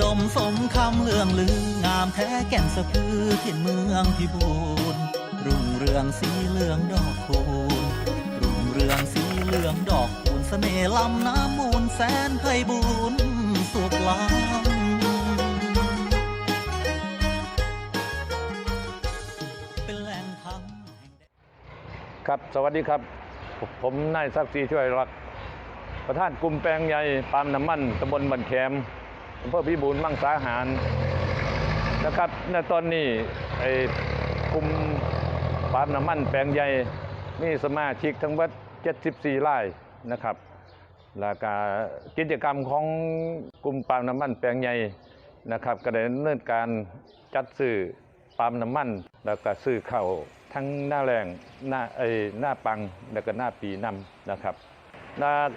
ดมสมคำเรื่องลืองามแท้แก่นสะพือที่เมืองพิบูรณ์รุ่งเรืองสีเหลืองดอกคูณรุ่งเรืองสีเหลืองดอกคูณเสน่ห์ลำน้ำมูลแสนไพบูรณ์สุขล้ำครับสวัสดีครับ ผมผมนายศักดิ์ศรีช่วยรัก ประธานกลุ่มแปลงใหญ่ปาล์มน้ำมันตำบลบันแคม อำเภอพิบูลมังสาหารนะครับในตอนนี้ไอ้กลุ่มปาล์มน้ำมันแปลงใหญ่มีสมาชิกทั้งหมด74รายนะครับแล้วก็กิจกรรมของกลุ่มปาล์มน้ำมันแปลงใหญ่นะครับ ก็ได้ดำเนินการจัดซื้อปาล์มน้ำมัน แล้วก็ซื้อเข้าทั้งหน้าแรงหน้าไอ้หน้าปังแล้วก็หน้าปีนํนะครับ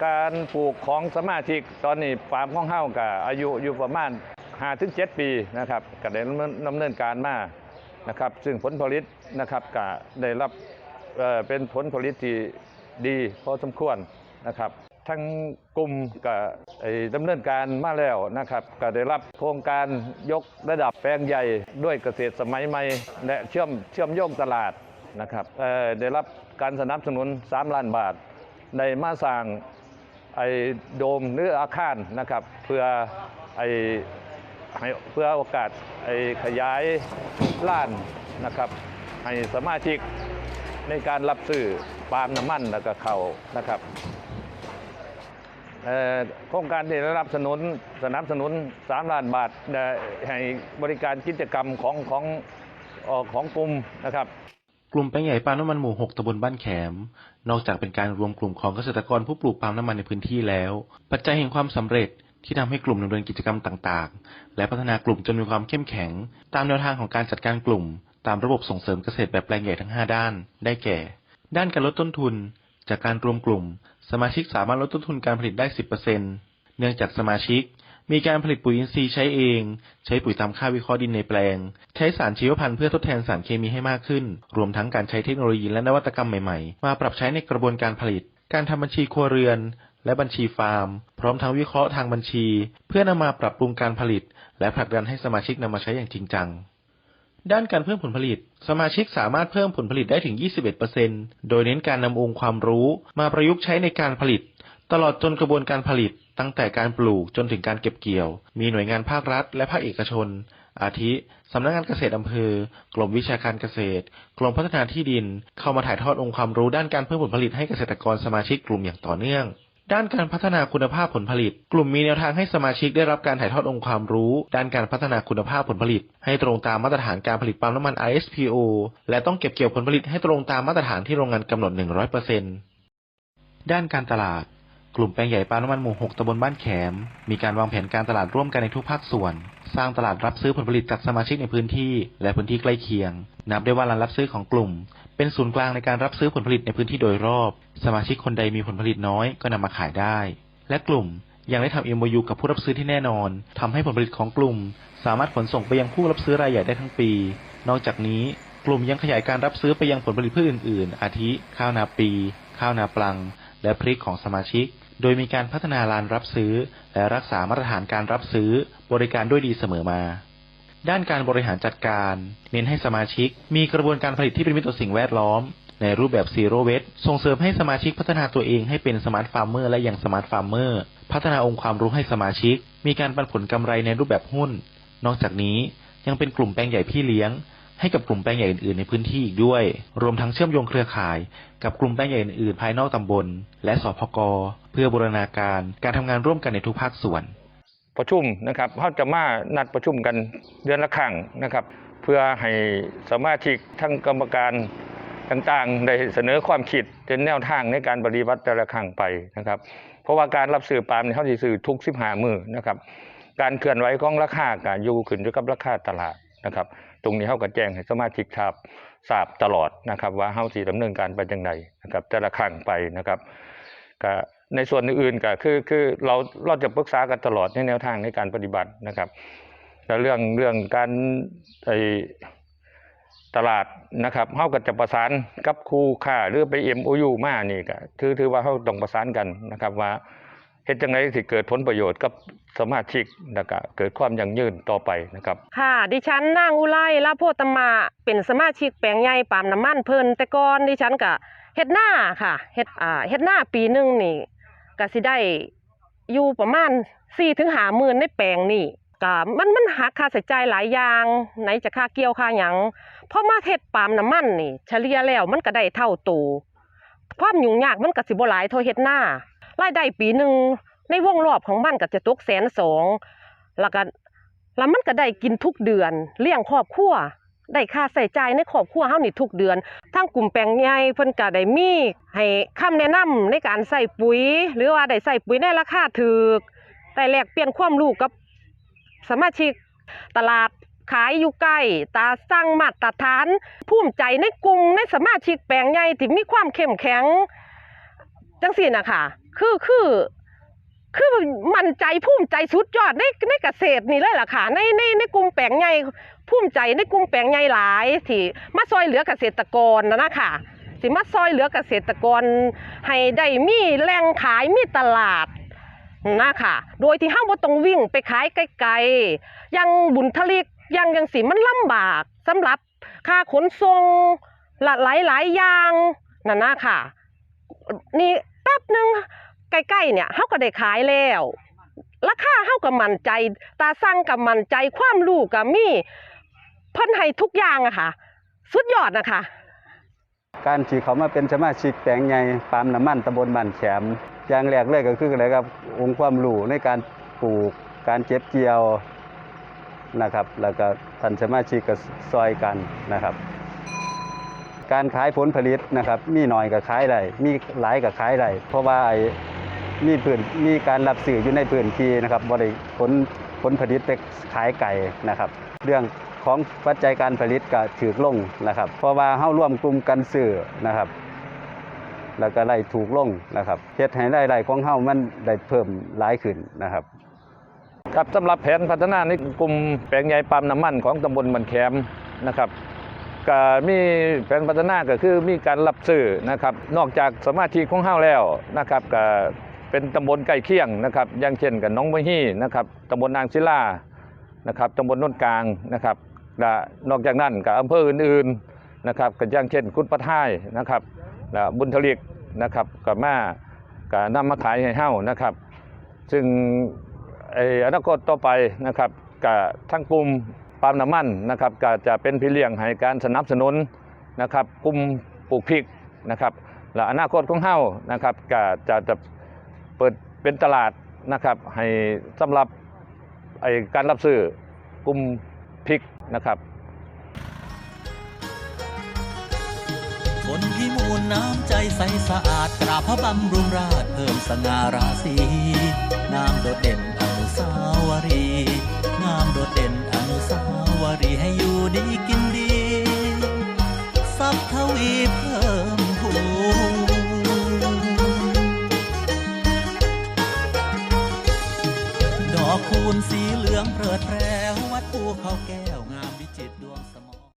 การปลูกของสมาชิกตอนนี้ฟาร์มของเฮาก็อายุอยู่ประมาณ5-7ปีนะครับก็ได้ดำเนินการมานะครับ ซึ่งผลผลิตนะครับก็ได้รับเเป็นผลผลิตที่ดีพอสมควรนะครับทั้งกลุ่มก็ไอ้ดำเนินการมาแล้วนะครับก็ได้รับโครงการยกระดับแปลงใหญ่ด้วยเกษตรสมัยใหม่และเชื่อมเชื่อมโยงตลาดนะครับได้รับการสนับสนุน 3 ล้านบาท ในมาสร้างไอ้โดมหรืออาคารนะครับเพื่อไอ้เพื่อโอกาสไอ้ขยายล้านนะครับให้สมาชิกในการรับซื้อปาล์มน้ำมันแล้วก็เขานะครับโครงการที่ได้รับสนุนสนับสนุน 3 ล้านบาทให้บริการกิจกรรมของของของกลุ่มนะครับ กลุ่มแปลงใหญ่ปาล์มน้ำมันหมู่ 6ตำบลบ้านแขม นอกจากเป็นการรวมกลุ่มของเกษตรกรผู้ปลูกปาล์มน้ำมันในพื้นที่แล้ว ปัจจัยแห่งความสำเร็จที่ทำให้กลุ่มดำเนินกิจกรรมต่างๆ และพัฒนากลุ่มจนมีความเข้มแข็ง ตามแนวทางของการจัดการกลุ่ม ตามระบบส่งเสริมเกษตรแบบแปลงใหญ่ทั้ง 5 ด้าน ได้แก่ ด้านการลดต้นทุน จากการรวมกลุ่ม สมาชิกสามารถลดต้นทุนการผลิตได้ 10%เนื่องจากสมาชิก มีการผลิตปุ๋ยอินทรีย์ใช้เอง ใช้ปุ๋ยตามค่าวิเคราะห์ดินในแปลง ใช้สารชีวพันธุ์เพื่อทดแทนสารเคมีให้มากขึ้น รวมทั้งการใช้เทคโนโลยีและนวัตกรรมใหม่ๆ มาปรับใช้ในกระบวนการผลิต การทำบัญชีครัวเรือน และบัญชีฟาร์ม พร้อมทั้งวิเคราะห์ทางบัญชี เพื่อนำมาปรับปรุงการผลิต และผลักดันให้สมาชิกนำมาใช้อย่างจริงจังด้านการเพิ่มผลผลิต สมาชิกสามารถเพิ่มผลผลิตได้ถึง 21%โดยเน้นการนำองค์ความรู้มาประยุกต์ใช้ในการผลิต ตลอดจนกระบวนการผลิตตั้งแต่การปลูกจนถึงการเก็บเกี่ยว มีหน่วยงานภาครัฐ และภาคเอกชน อาทิสำนักงานเกษตรอำเภอ กรมวิชาการเกษตร กรมพัฒนาที่ดิน เข้ามาถ่ายทอดองค์ความรู้ด้านการเพิ่มผลผลิตให้เกษตรกรสมาชิกกลุ่มอย่างต่อเนื่อง ด้านการพัฒนาคุณภาพผลผลิต กลุ่มมีแนวทางให้สมาชิกได้รับการถ่ายทอดองค์ความรู้ ด้านการพัฒนาคุณภาพผลผลิต ให้ตรงตามมาตรฐานการผลิตปาล์มน้ำมัน ISPO และต้องเก็บเกี่ยวผลผลิตให้ตรงตามมาตรฐานที่โรงงานกำหนด 100%ด้านการตลาด กลุ่มแปลงใหญ่ปาล์มน้ำมันหมู่ 6ตำบลบ้านแขม มีการวางแผนการตลาดร่วมกันในทุกภาคส่วน สร้างตลาดรับซื้อผลผลิตจากสมาชิกในพื้นที่ และพื้นที่ใกล้เคียง นับได้ว่าร้านรับซื้อของกลุ่ม เป็นศูนย์กลางในการรับซื้อผลผลิตในพื้นที่โดยรอบ สมาชิกคนใดมีผลผลิตน้อยก็นำมาขายได้ และกลุ่มยังได้ทำ MOU กับผู้รับซื้อที่แน่นอนทำให้ผลผลิตของกลุ่ม สามารถขนส่งไปยังผู้รับซื้อรายใหญ่ได้ทั้งปี นอกจากนี้กลุ่มยังขยายการรับซื้อไปยังผลผลิตพืชอื่น ๆ อาทิ ข้าวนาปี ข้าวนาปลัง และพริกของสมาชิก โดยมีการพัฒนาลานรับซื้อ และรักษามาตรฐานการรับซื้อบริการด้วยดีเสมอมา ด้านการบริหารจัดการ เน้นให้สมาชิก มีกระบวนการผลิตที่เป็นมิตรต่อสิ่งแวดล้อม ในรูปแบบซีโร่เวสส่งเสริมให้สมาชิกพัฒนาตัวเองให้เป็นสมาร์ทฟาร์มเมอร์และยังสมาร์ทฟาร์มเมอร์พัฒนาองค์ความรู้ให้สมาชิก มีการปันผลกำไรในรูปแบบหุ้น นอกจากนี้ยังเป็นกลุ่มแปลงใหญ่พี่เลี้ยง ให้กับกลุ่มแปลงใหญ่อื่นๆ ในพื้นที่อีกด้วย รวมทั้งเชื่อมโยงเครือข่าย กับกลุ่มแปลงใหญ่อื่นๆ ภายนอกตำบล และสพก เพื่อบูรณาการการทำงานร่วมกันในทุกภาคส่วน ประชุมนะครับเขาจะมานัดประชุมกันเดือนละครั้งนะครับ เพื่อให้สมาชิกทั้งกรรมการต่างๆ ได้เสนอความคิดเป็นแนวทางในการปฏิบัติแต่ละครั้งไปนะครับ เพราะว่าการรับซื้อปาล์มนี่เขาสิซื้อทุกสิบห้ามือนะครับ การเคลื่อนไหวของราคาก็อยู่ขึ้นอยู่กับราคาตลาด นะครับ ตรงนี้เขาก็แจ้งให้สมาชิกทราบทราบตลอดนะครับ ว่าเขาสิดำเนินการไปจังไดนะครับ แต่ละครั้งไปนะครับก็ในส่วนอื่นก็คือคือเราเราจะปรึกษากันตลอดในแนวทางในการปฏิบัตินะครับแต่เรื่องเรื่องการไอตลาดนะครับเฮาก็จะประสานกับครูค่าหรือไป MOU มอุยุมานี่ก็ถือถือว่าเฮาต้องประสานกันนะครับว่า เฮ็ดจังไงสิเกิดผลประโยชน์กับสมาชิกแล้วก็เกิดความยั่งยืนต่อไปนะครับ ค่ะ ดิฉันนางอุไรลาโพตมาเป็นสมาชิกแปลงใหญ่ปาล์มน้ำมันเพิ่นแต่ก่อนดิฉันก็เฮ็ดหน้าค่ะเฮ็ดอ่าเฮ็ดหน้าปีหนึ่งนี่ก็สิได้อยู่ประมาณ4ถึง5หมื่นในแปลงนี่ก็มันมันหักค่าใช้จ่ายหลายอย่างไหนจะค่าเกี่ยวค่าหยังพอมาเฮ็ดปาล์มน้ำมันนี่ เฉลี่ยแล้วมันก็ได้เท่าตัวความยุ่งยากมันก็สิบ่หลายเท่าเฮ็ดหน้า รายได้ปีหนึ่งในวงรอบของมันก็จะตกแสนสองแล้วก็แล้วมันก็ได้กินทุกเดือน เลี้ยงครอบครัวได้ค่าใส่ใจในครอบครัวเฮานี่ทุกเดือนทางกลุ่มแปลงใหญ่เพิ่นก็ได้มีให้คำแนะนำในการใส่ปุ๋ย หรือว่าได้ใส่ปุ๋ยในราคาถูกได้แลกเปลี่ยนความรู้กับสมาชิกตลาดขายอยู่ใกล้ตาสร้างมาตรฐานภูมิใจในกลุ่มในสมาชิกแปลงใหญ่ที่มีความเข้มแข็ง จังซี่น่ะค่ะคือคือคือมั่นใจภูมิใจสุดยอดในในเกษตรนี่เลยล่ะค่ะในในในกลุ่มแปลงใหญ่ภูมิใจในกลุ่มแปลงใหญ่หลายที่มาซอยเหลือเกษตรกรนะนะค่ะสิมาซอยเหลือเกษตรกร ให้ได้มีแหล่งขายมีตลาดนะค่ะ โดยที่ห้าบ่าต้องวิ่งไปขายไกลๆยังบุญทลิกยังยังสิมันลำบากสำหรับค่าขนส่งหลายหลายอย่างนั่นนะค่ะนี่ ป๊บหนึ่งใกล้ๆเนี่ยเฮาก็ได้ขายแล้วราคาเฮาก็มั่นใจ ตาสั่งก็มั่นใจความรู้ก็มีเพิ่นให้ทุกอย่างอะค่ะ สุดยอดนะคะ การที่เขามาเป็นสมาชิกแปลงใหญ่ปาล์มน้ำมันตำบลบ้านแขมอย่างแรกเลยก็คืออะไรครับองค์ความรู้ในการปลูกการเก็บเกี่ยวนะครับ แล้วก็ท่านสมาชิกก็ซอยกันนะครับ การขายผลผลิตนะครับ มีหน่อยก็ขายได้มีหลายก็ขายได้เพราะว่าไอ้มีพื้นมีการรับสื่ออยู่ในพื้นที่นะครับบริผลผลผลิตไปขายไก่นะครับ เรื่องของปัจจัยการผลิตก็ถือลงนะครับ เพราะว่าเฮาร่วมกลุ่มกันซื้อนะครับ แล้วก็ไล่ถูกลงนะครับเฮ็ดให้รายได้ของเฮามันได้เพิ่มหลายขึ้นนะครับครับสำหรับแผนพัฒนาในกลุ่มแปลงใหญ่ปาล์มน้ำมันของตำบลบันแคมนะครับ ก็มีแผนพัฒนาก็คือมีการรับซื้อนะครับนอกจากสมาชิกของเฮาแล้วนะครับก็เป็นตำบลใกล้เคียงนะครับอย่างเช่นกับน้องมะฮี่นะครับตำบลนางศิลานะครับตำบลโนนกลางนะครับและนอกจากนั้นกับอำเภออื่นๆนะครับก็อย่างเช่นกุดปะท่ายนะครับและบุญทลิกนะครับกับมาก็นำมาขายให้เฮานะครับ ซึ่งไอ้อนาคตต่อไปนะครับกับทั้งกลุ่ม ปาล์มน้ำมันนะครับก็จะเป็นพี่เลี้ยงให้การสนับสนุนนะครับกลุ่มปลูกพริกนะครับและอนาคตของเฮานะครับก็จะจะเปิดเป็นตลาดนะครับให้สำหรับไอการรับซื้อกลุ่มพริกนะครับคนพิมูลน้ำใจใสสะอาดกราบพระบำรุงราชเพิ่มสง่าราศีงามโดดเด่นอนุสาวรีามโดดเด่นอนุสาวรีย์ให้อยู่ดีกินดีทรัพย์ทวีเพิ่มพูดอกคูณสีเหลืองเพลิดแพรววัดภูเขาแก้วงาม